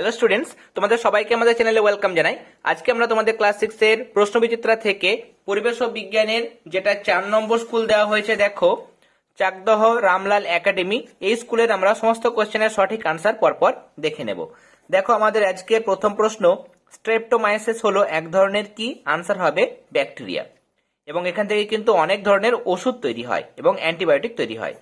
Hello students তোমাদের সবাইকে আমাদের চ্যানেলে ওয়েলকাম জানাই। আজকে আমরা তোমাদের ক্লাস সিক্স এর প্রশ্ন বিচিত্রা থেকে পরিবেশ ও বিজ্ঞানের যেটা চার নম্বর স্কুল দেওয়া হয়েছে, দেখো, চাকদহ রামলাল একাডেমি এই স্কুলের আমরা সমস্ত কোশ্চেনের সঠিক আনসার পরপর দেখে নেব। দেখো, আমাদের আজকে প্রথম প্রশ্ন স্ট্রেপ্টোমাইসিস হলো এক ধরনের কি? আনসার হবে ব্যাকটেরিয়া এবং এখান থেকে কিন্তু অনেক ধরনের ওষুধ তৈরি হয় এবং অ্যান্টিবায়োটিক তৈরি হয়।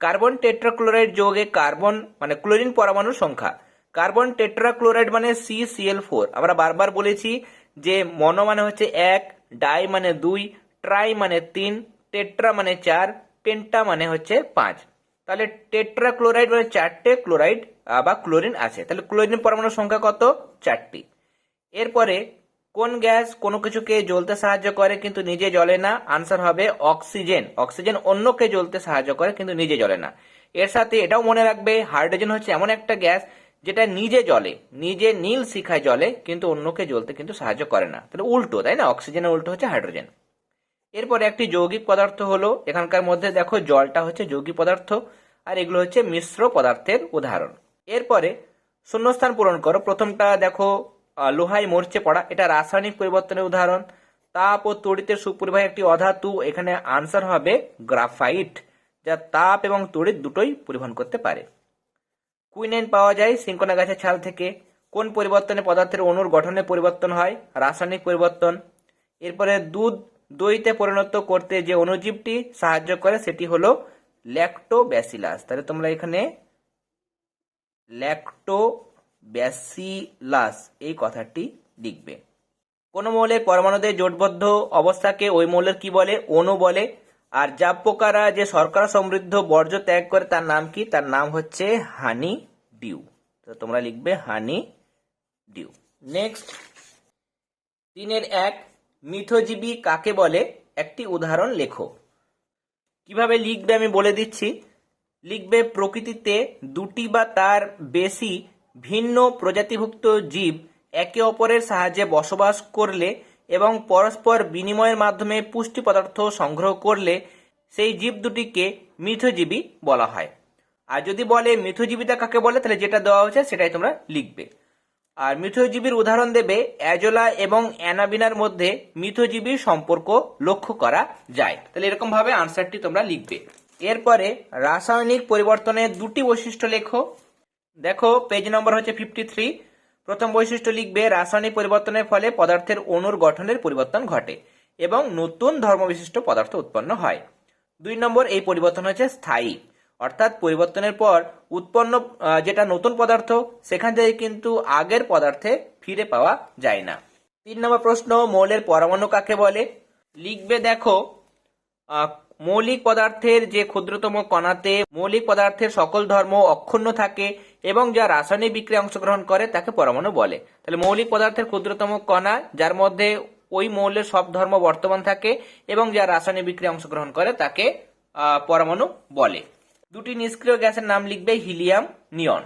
কার্বন টেট্রাক্লোরাইড যোগে কার্বন মানে ক্লোরিন পরমাণুর সংখ্যা। কার্বন টেট্রাক্লোরাইড মানে সি সিএল ফোর আমরা বারবার বলেছি যে মনো মানে হচ্ছে এক, ডাই মানে দুই, ট্রাই মানে তিন, টেট্রা মানে চার, পেন্টা মানে হচ্ছে পাঁচ। তাহলে টেট্রাক্লোরাইড মানে চারটে ক্লোরাইড বা ক্লোরিন আছে। তাহলে ক্লোরিন পরমাণুর সংখ্যা কত? চারটি। এরপরে কোন গ্যাস কোনো কিছুকে জ্বলতে সাহায্য করে কিন্তু নিজে জ্বলে না? আনসার হবে অক্সিজেন। অক্সিজেন অন্যকে জ্বলতে সাহায্য করে কিন্তু নিজে জ্বলে না। এর সাথে এটাও মনে রাখবে, হাইড্রোজেন হচ্ছে এমন একটা গ্যাস যেটা নিজে জলে নিজে নীল শিখায় জলে কিন্তু অন্যকে জ্বলতে কিন্তু সাহায্য করে না। তাহলে উল্টো, তাই না? অক্সিজেনের উল্টো হচ্ছে হাইড্রোজেন। এরপরে একটি যৌগিক পদার্থ হলো, এখানকার মধ্যে দেখো জলটা হচ্ছে যৌগিক পদার্থ, আর এগুলো হচ্ছে মিশ্র পদার্থের উদাহরণ। এরপরে শূন্যস্থান পূরণ করো। প্রথমটা দেখো লোহায় মরচে পড়া, এটা রাসায়নিক পরিবর্তনের উদাহরণ। তাপ ও তড়িতের সুপরিবাহী একটি অধাতু, এখানে আনসার হবে গ্রাফাইট, যা তাপ এবং তড়িৎ দুটোই পরিবহন করতে পারে। কুইনাইন পাওয়া যায় সিঙ্কোনা গাছের ছাল থেকে। কোন পরিবর্তনে পদার্থের অণুর গঠনে পরিবর্তন হয়? রাসায়নিক পরিবর্তন। এরপরে দুধ দইতে পরিণত করতে যে অণুজীবটি সাহায্য করে সেটি হলো ল্যাক্টোব্যাসিলাস। তাহলে তোমরা এখানে ল্যাক্টোব্যাসিলাস এই কথাটি লিখবে। কোন মৌলের পরমাণুতে জোটবদ্ধ অবস্থাকে ওই মৌলের কি বলে? অণু বলে। আর জাব পোকারা যে শর্করা সমৃদ্ধ বর্জ্য ত্যাগ করে, তার নাম কি? তার নাম হচ্ছে হানি ডিউ। তো তোমরা লিখবে হানি ডিউ। নেক্সট তিনের এক, মিথজীবী কাকে বলে? একটি উদাহরণ লেখো। কীভাবে লিখবে আমি বলে দিচ্ছি? লিখবে, প্রকৃতিতে দুটি বা তার বেশি ভিন্ন প্রজাতিভুক্ত জীব একে অপরের সাহায্যে বসবাস করলে এবং পরস্পর বিনিময়ের মাধ্যমে পুষ্টি পদার্থ সংগ্রহ করলে সেই জীব দুটিকে মিথজীবী বলা হয়। আর যদি বলে মিথজীবিতা কাকে বলে, তাহলে যেটা দেওয়া হয়েছে সেটাই তোমরা লিখবে। আর মিথজীবীর উদাহরণ দেবে, অ্যাজোলা এবং অ্যানাবিনার মধ্যে মিথজীবীর সম্পর্ক লক্ষ্য করা যায়। তাহলে এরকম ভাবে আনসারটি তোমরা লিখবে। এরপরে রাসায়নিক পরিবর্তনের দুটি বৈশিষ্ট্য লেখো। দেখো পেজ নম্বর হচ্ছে ফিফটি থ্রি প্রথম বৈশিষ্ট্য লিখবে, রাসায়নিক পরিবর্তনের ফলে পদার্থের অণুর গঠনের পরিবর্তন ঘটে এবং নতুন ধর্মবিশিষ্ট পদার্থ উৎপন্ন হয়। দুই নম্বর, এই পরিবর্তন হচ্ছে স্থায়ী। অর্থাৎ পরিবর্তনের পর উৎপন্ন যেটা নতুন পদার্থ, সেখান থেকে কিন্তু আগের পদার্থে ফিরে পাওয়া যায় না। তিন নম্বর প্রশ্ন, মৌলের পরমাণু কাকে বলে? লিখবে দেখো মৌলিক পদার্থের যে ক্ষুদ্রতম কণাতে মৌলিক পদার্থের সকল ধর্ম অক্ষুণ্ণ থাকে এবং যা রাসায়নিক বিক্রিয়া অংশগ্রহণ করে তাকে পরমাণু বলে। তাহলে মৌলিক পদার্থের ক্ষুদ্রতম কণা, যার মধ্যে ওই মৌলের সব ধর্ম বর্তমান থাকে এবং যা রাসায়নিক বিক্রিয়া অংশগ্রহণ করে তাকে পরমাণু বলে। দুটি নিষ্ক্রিয় গ্যাসের নাম লিখবে হিলিয়াম নিয়ন।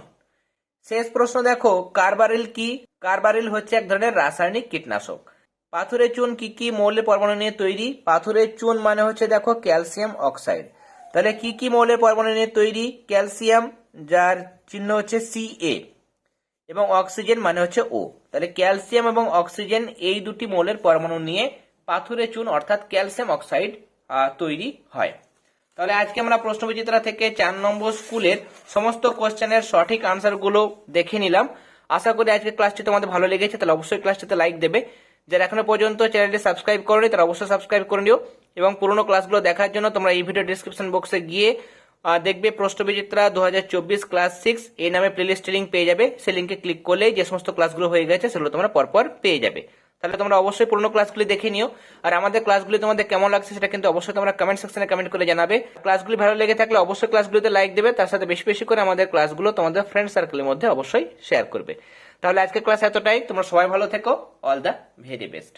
শেষ প্রশ্ন দেখো, কার্বারিল কি? কার্বারিল হচ্ছে এক ধরনের রাসায়নিক কীটনাশক। পাথরের চুন কি কি মৌলের পরমাণু নিয়ে তৈরি? পাথরের চুন মানে হচ্ছে দেখো ক্যালসিয়াম অক্সাইড। তাহলে কি কি মৌলের পরমাণু নিয়ে তৈরি? ক্যালসিয়াম যার চিহ্ন হচ্ছে সি এ এবং অক্সিজেন মানে হচ্ছে ও তাহলে ক্যালসিয়াম এবং অক্সিজেন এই দুটি মৌলের পরমাণু নিয়ে পাথুরে চুন অর্থাৎ ক্যালসিয়াম অক্সাইড তৈরি হয়। তাহলে আজকে আমরা প্রশ্নবিচিত্রা থেকে চার নম্বর স্কুলের সমস্ত কোশ্চেনের সঠিক আনসারগুলো দেখে নিলাম। আশা করি আজকে ক্লাসটি তোমাদের ভালো লেগেছে, তাহলে অবশ্যই ক্লাসটিতে লাইক দেবে। যারা এখনও পর্যন্ত চ্যানেলটি সাবস্ক্রাইব করনি, তারা অবশ্যই সাবস্ক্রাইব করে নিও। এবং পুরোনো ক্লাসগুলো দেখার জন্য তোমরা এই ভিডিও ডিসক্রিপশন বক্সে গিয়ে দেখবে প্রশ্নবিচিত্রা দু হাজার চব্বিশ ক্লাস সিক্স এই নামে প্লেলিস্ট লিঙ্ক পেয়ে যাবে। সেই লিঙ্কে ক্লিক করলেই যে সমস্ত ক্লাসগুলো হয়ে গেছে সেগুলো তোমরা পরপর পেয়ে যাবে। তাহলে তোমরা অবশ্যই পুরোনো ক্লাসগুলি দেখে নিও। আর আমাদের ক্লাসগুলি তোমাদের কেমন লাগছে সেটা কিন্তু অবশ্যই তোমরা কমেন্ট সেকশনে কমেন্ট করে জানাবে। ক্লাসগুলি ভালো লেগে থাকলে অবশ্যই ক্লাসগুলিতে লাইক দেবে। তার সাথে বেশি বেশি করে আমাদের ক্লাসগুলো তোমাদের ফ্রেন্ড সার্কেলের মধ্যে অবশ্যই শেয়ার করবে। তাহলে আজকে ক্লাস এতটাই। তোমরা সবাই ভালো থেকো। All the very best